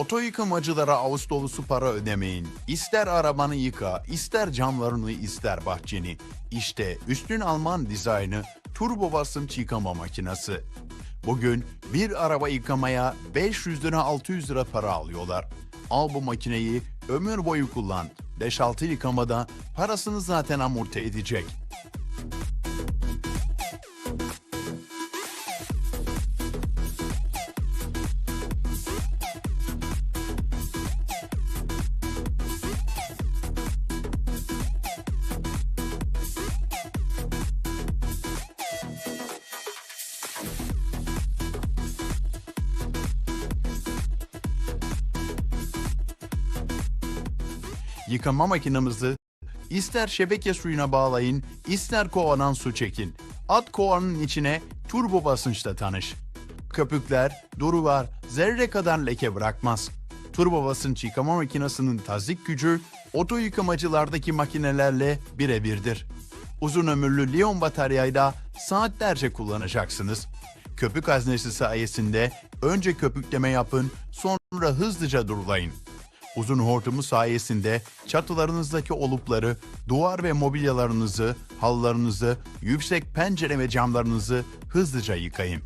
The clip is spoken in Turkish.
Oto yıkamacılara ağız dolusu para ödemeyin. İster arabanı yıka, ister camlarını, ister bahçeni. İşte üstün Alman dizaynı turbo basınç yıkama makinesi. Bugün bir araba yıkamaya 500 lira 600 lira para alıyorlar. Al bu makineyi ömür boyu kullan. 5-6 yıkamada parasını zaten amorti edecek. Yıkama makinamızı ister şebeke suyuna bağlayın, ister kovandan su çekin. At kovanın içine turbo basınçla tanış. Köpükler, durular zerre kadar leke bırakmaz. Turbo basınç yıkama makinesinin tazik gücü oto yıkamacılardaki makinelerle birebirdir. Uzun ömürlü liyon bataryayla saatlerce kullanacaksınız. Köpük haznesi sayesinde önce köpükleme yapın, sonra hızlıca durulayın. Uzun hortumu sayesinde çatılarınızdaki olupları, duvar ve mobilyalarınızı, halılarınızı, yüksek pencere ve camlarınızı hızlıca yıkayın.